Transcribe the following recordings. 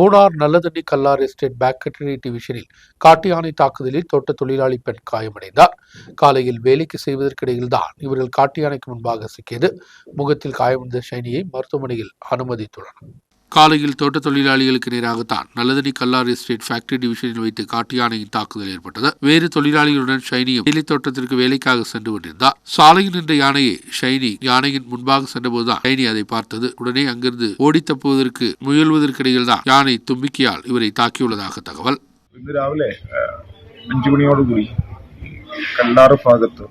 Munnar Nallathanni Kallar estate பேக்கட்டரி டிவிஷனில் காட்டு யானை தாக்குதலில் தோட்ட தொழிலாளி பெண் காயமடைந்தார். காலையில் வேலைக்கு செய்வதற்கிடையில்தான் இவர்கள் காட்டு யானைக்கு முன்பாக சிக்கியது. முகத்தில் காயமடைந்த ஷைனியை மருத்துவமனையில் அனுமதித்துள்ளனர். காலையில் தோட்ட தொழிலாளிகளுக்கு நேராகத்தான் நல்லதடி கல்லார் எஸ்டேட் ஃபேக்டரி டிவிஷனில் வைத்து காட்டு யானையின் தாக்குதல் ஏற்பட்டது. வேறு தொழிலாளிகளுடன் ஷைனியும் வேலை தோட்டத்திற்கு வேலைக்காக சென்று கொண்டிருந்தார். சாலையில் நின்ற யானையை ஷைனி யானையின் முன்பாக சென்றபோதுதான் ஷைனி அதை பார்த்தது. உடனே அங்கிருந்து ஓடி தப்புவதற்கு முயல்வதற்கிடையில் தான் யானை தும்பிக்கையால் இவரை தாக்கியுள்ளதாக தகவல். രാവിലെ അഞ്ചു മണിയോടുകൂടി കല്ലാറ് ഭാഗത്ത്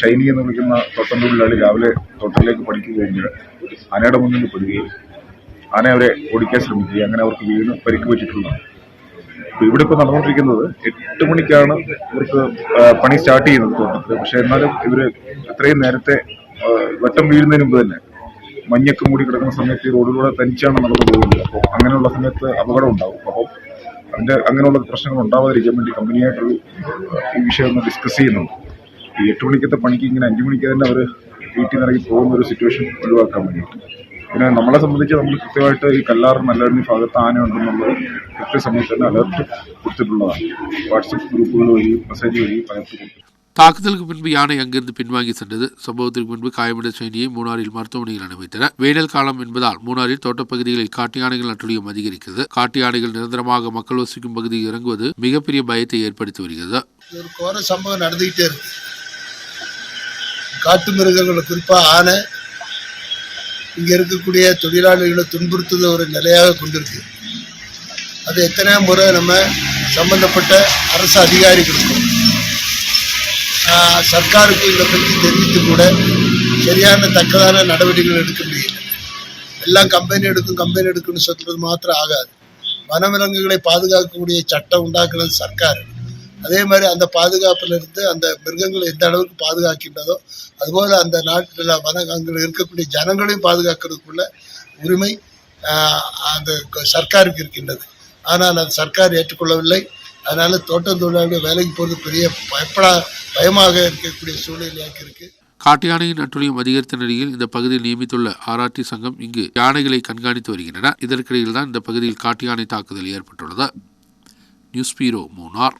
ഷൈനി എന്ന് വിളിക്കുന്ന തോട്ടം തൊഴിലാളി രാവിലെ തോട്ടത്തിലേക്ക് പഠിക്കുകയും ആനയുടെ മുന്നിൽ പെടുകയും ആന അവരെ ഓടിക്കാൻ ശ്രമിക്കുകയും അങ്ങനെ അവർക്ക് വീണ് പരിക്ക് പറ്റിയിട്ടുള്ളതാണ്. അപ്പൊ ഇവിടെ ഇപ്പോൾ നടന്നുകൊണ്ടിരിക്കുന്നത് എട്ട് മണിക്കാണ് ഇവർക്ക് പണി സ്റ്റാർട്ട് ചെയ്യുന്നത് തോട്ടത്തിൽ പക്ഷെ എന്നാലും ഇവർ എത്രയും നേരത്തെ വട്ടം വീഴുന്നതിന് മുമ്പ് തന്നെ മഞ്ഞൊക്കെ മൂടി കിടക്കുന്ന സമയത്ത് ഈ റോഡിലൂടെ തനിച്ചാണ് നടന്നു പോകുന്നത്. അപ്പോൾ അങ്ങനെയുള്ള സമയത്ത് അപകടം ഉണ്ടാവും. അപ്പോൾ അതിന്റെ അങ്ങനെയുള്ള പ്രശ്നങ്ങൾ ഉണ്ടാവാതിരിക്കാൻ വേണ്ടി കമ്പനിയായിട്ടൊരു ഈ വിഷയം ഒന്ന് ഡിസ്കസ് ചെയ്യുന്നുണ്ട്. ഈ എട്ട് മണിക്കത്തെ പണിക്ക് ഇങ്ങനെ അഞ്ചു മണിക്ക് തന്നെ അവർ വീട്ടിൽ നിന്ന് ഇറങ്ങി പോകുന്ന ഒരു സിറ്റുവേഷൻ ഒഴിവാക്കാൻ വേണ്ടിയിട്ട്. പിന്നെ നമ്മളെ സംബന്ധിച്ച് നമ്മൾ കൃത്യമായിട്ട് ഈ കല്ലാർ നല്ലൊരു ഭാഗത്ത് ആന ഉണ്ടെന്നുള്ളത് കൃത്യസമയത്ത് തന്നെ അലർട്ട് കൊടുത്തിട്ടുള്ളതാണ് വാട്സപ്പ് ഗ്രൂപ്പുകൾ വഴി മെസ്സേജ് വഴി പലർക്കും കൊടുത്തു தாக்குதலுக்கு பின்பு யானை அங்கிருந்து பின்வாங்கி சென்றது சம்பவத்திற்கு முன்பு காயமடைந்த ஷைனியை மூணாரில் மருத்துவமனையில் அனுமதித்தனர் வேனல் காலம் என்பதால் மூணாரில் தோட்டப்பகுதிகளில் காட்டு யானைகள் நட்டுழியம் அதிகரிக்கிறது காட்டு யானைகள் நிரந்தரமாக மக்கள் வசிக்கும் பகுதியில் இறங்குவது மிகப்பெரிய பயத்தை ஏற்படுத்தி வருகிறது இது ஒரு கோர சம்பவம் நடந்துக்கிட்டே இருக்கு காட்டு மிருகங்களை குறிப்பாக ஆனை இங்கே இருக்கக்கூடிய தொழிலாளிகளை துன்புறுத்துத ஒரு நிலையாக கொண்டிருக்கு. அது எத்தனையோ முறை நம்ம சம்பந்தப்பட்ட அரசு அதிகாரிகளுக்கும் சர்க்காருக்கும் சர்க்காருக்கு இதை பற்றி தெரிவித்து கூட சரியான தக்கதான நடவடிக்கைகள் எடுக்க முடியல. எல்லாம் கம்பெனி எடுக்கும் கம்பெனி எடுக்கும்னு சொல்கிறது மாத்திரம் ஆகாது. வனவிலங்குகளை பாதுகாக்கக்கூடிய சட்டம் உண்டாக்குறது சர்க்கார். அதே மாதிரி அந்த பாதுகாப்புல இருந்து அந்த மிருகங்களை எந்த அளவுக்கு பாதுகாக்கின்றதோ அதுபோல அந்த நாட்டில் வன அங்கே இருக்கக்கூடிய ஜனங்களையும் பாதுகாக்கிறதுக்குள்ள உரிமை அந்த சர்க்காருக்கு இருக்கின்றது. ஆனால் அது சர்க்கார் ஏற்றுக்கொள்ளவில்லை. அதனால தோட்டம் தொழிலாளர்கள் வேலைக்கு போகிறது பெரிய பயப்படா பயமாக இருக்கக்கூடிய சூழ்நிலையாக இருக்கு. காட்டு யானையின் அட்டுழியம் அதிகரித்த நிலையில் இந்த பகுதியில் நியமித்துள்ள ஆராய்ச்சி சங்கம் இங்கு யானைகளை கண்காணித்து வருகின்றன. இதற்கிடையில் தான் இந்த பகுதியில் காட்டு யானை தாக்குதல் ஏற்பட்டுள்ளது. News bureau Munnar.